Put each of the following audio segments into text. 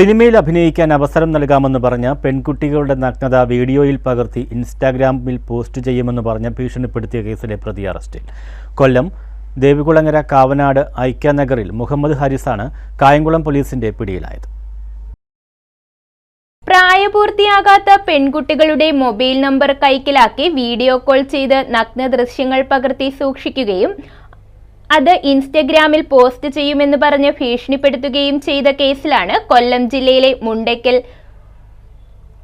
സിനിമയിൽ അഭിനയിക്കാൻ അവസരം നൽകാമെന്ന് പറഞ്ഞ പെൺകുട്ടികളുടെ നഗ്നത വീഡിയോയിൽ പകർത്തി ഇൻസ്റ്റാഗ്രാമിൽ പോസ്റ്റ് ചെയ്യുമെന്ന് പറഞ്ഞ് ഭീഷണിപ്പെടുത്തിയ കേസിലെ പ്രതി അറസ്റ്റിൽ. കൊല്ലം ദേവികുളങ്ങര കാവനാട് ഐക്യനഗറിൽ മുഹമ്മദ് ഹാരിസാണ് കായംകുളം പോലീസിന്റെ പിടിയിലായത്. പ്രായപൂർത്തിയാകാത്ത പെൺകുട്ടികളുടെ മൊബൈൽ നമ്പർ കൈക്കലാക്കി വീഡിയോ കോൾ ചെയ്ത് നഗ്ന ദൃശ്യങ്ങൾ പകർത്തി സൂക്ഷിക്കുകയും അത് ഇൻസ്റ്റഗ്രാമിൽ പോസ്റ്റ് ചെയ്യുമെന്ന് പറഞ്ഞ് ഭീഷണിപ്പെടുത്തുകയും ചെയ്ത കേസിലാണ് കൊല്ലം ജില്ലയിലെ മുണ്ടയ്ക്കൽ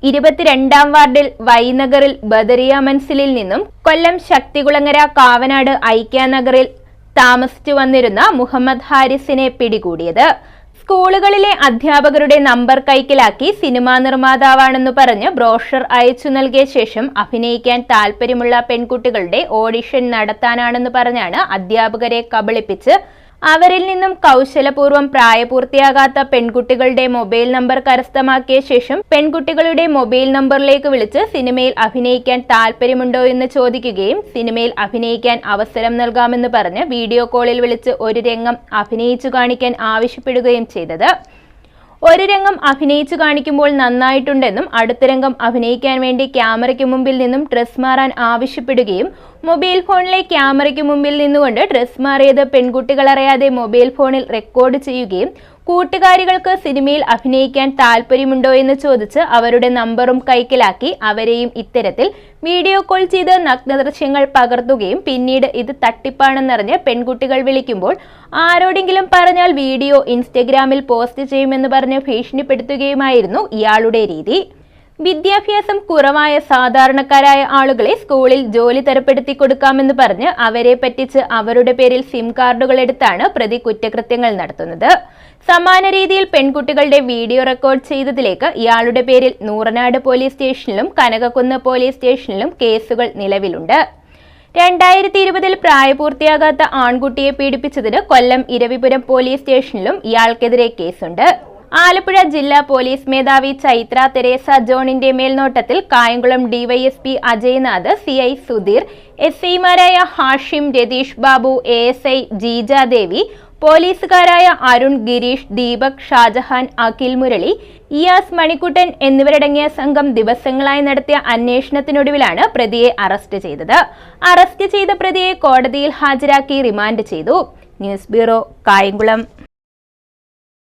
ഇരുപത്തിരണ്ടാം വാർഡിൽ വൈനഗറിൽ ബദറിയ മൻസിലിൽ നിന്നും കൊല്ലം ശക്തികുളങ്ങര കാവനാട് ഐക്യാനഗറിൽ താമസിച്ചു വന്നിരുന്ന മുഹമ്മദ് ഹാരിസിനെ പിടികൂടിയത്. സ്കൂളുകളിലെ അധ്യാപകരുടെ നമ്പർ കൈക്കലാക്കി സിനിമാ നിർമ്മാതാവാണെന്ന് പറഞ്ഞ് ബ്രോഷർ അയച്ചു നൽകിയ ശേഷം അഭിനയിക്കാൻ താല്പര്യമുള്ള പെൺകുട്ടികളുടെ ഓഡിഷൻ നടത്താനാണെന്ന് പറഞ്ഞാണ് അധ്യാപകരെ കബളിപ്പിച്ച് അവരിൽ നിന്നും കൗശലപൂർവം പ്രായപൂർത്തിയാകാത്ത പെൺകുട്ടികളുടെ മൊബൈൽ നമ്പർ കരസ്ഥമാക്കിയ ശേഷം പെൺകുട്ടികളുടെ മൊബൈൽ നമ്പറിലേക്ക് വിളിച്ച് സിനിമയിൽ അഭിനയിക്കാൻ താല്പര്യമുണ്ടോ എന്ന് ചോദിക്കുകയും സിനിമയിൽ അഭിനയിക്കാൻ അവസരം നൽകാമെന്ന് പറഞ്ഞ് വീഡിയോ കോളിൽ വിളിച്ച് ഒരു രംഗം അഭിനയിച്ചു കാണിക്കാൻ ആവശ്യപ്പെടുകയും ചെയ്തത്. ഒരു രംഗം അഭിനയിച്ചു കാണിക്കുമ്പോൾ നന്നായിട്ടുണ്ടെന്നും അടുത്ത രംഗം അഭിനയിക്കാൻ വേണ്ടി ക്യാമറയ്ക്ക് മുമ്പിൽ നിന്നും ഡ്രസ് മാറാൻ ആവശ്യപ്പെടുകയും മൊബൈൽ ഫോണിലെ ക്യാമറയ്ക്ക് മുമ്പിൽ നിന്നുകൊണ്ട് ഡ്രസ് മാറിയത് പെൺകുട്ടികളറിയാതെ മൊബൈൽ ഫോണിൽ റെക്കോർഡ് ചെയ്യുകയും കൂട്ടുകാരികൾക്ക് സിനിമയിൽ അഭിനയിക്കാൻ താല്പര്യമുണ്ടോ എന്ന് ചോദിച്ച് അവരുടെ നമ്പറും കൈക്കലാക്കി അവരെയും ഇത്തരത്തിൽ വീഡിയോ കോൾ ചെയ്ത് നഗ്നദൃശ്യങ്ങൾ പകർത്തുകയും പിന്നീട് ഇത് തട്ടിപ്പാണെന്നറിഞ്ഞ് പെൺകുട്ടികൾ വിളിക്കുമ്പോൾ ആരോടെങ്കിലും പറഞ്ഞാൽ വീഡിയോ ഇൻസ്റ്റഗ്രാമിൽ പോസ്റ്റ് ചെയ്യുമെന്ന് പറഞ്ഞ് ഭീഷണിപ്പെടുത്തുകയുമായിരുന്നു ഇയാളുടെ രീതി. വിദ്യാഭ്യാസം കുറവായ സാധാരണക്കാരായ ആളുകളെ സ്കൂളിൽ ജോലി തരപ്പെടുത്തി കൊടുക്കാമെന്ന് പറഞ്ഞ് അവരെ പറ്റിച്ച് അവരുടെ പേരിൽ സിം കാർഡുകൾ എടുത്താണ് പ്രതി കുറ്റകൃത്യങ്ങൾ നടത്തുന്നത്. സമാന രീതിയിൽ പെൺകുട്ടികളുടെ വീഡിയോ റെക്കോർഡ് ചെയ്തതിലേക്ക് ഇയാളുടെ പേരിൽ നൂറനാട് പോലീസ് സ്റ്റേഷനിലും കനകക്കുന്ന് പോലീസ് സ്റ്റേഷനിലും കേസുകൾ നിലവിലുണ്ട്. രണ്ടായിരത്തി ഇരുപതിൽ പ്രായപൂർത്തിയാകാത്ത ആൺകുട്ടിയെ പീഡിപ്പിച്ചതിന് കൊല്ലം ഇരവിപുരം പോലീസ് സ്റ്റേഷനിലും ഇയാൾക്കെതിരെ കേസുണ്ട്. ആലപ്പുഴ ജില്ലാ പോലീസ് മേധാവി ചൈത്ര തെരേസ ജോണിന്റെ മേൽനോട്ടത്തിൽ Kayamkulam DYSP Ajaynath C I Sudheer S ഐമാരായ Hashim Ratheesh Babu A S I Jijadevi പോലീസുകാരായ Arun Girish Deepak Shajahan Akhil Murali Iyas Manikuttan എന്നിവരടങ്ങിയ സംഘം ദിവസങ്ങളായി നടത്തിയ അന്വേഷണത്തിനൊടുവിലാണ് പ്രതിയെ അറസ്റ്റ് ചെയ്തത്. അറസ്റ്റ് ചെയ്ത പ്രതിയെ കോടതിയിൽ ഹാജരാക്കി റിമാൻഡ് ചെയ്തു. News bureau Kayamkulam.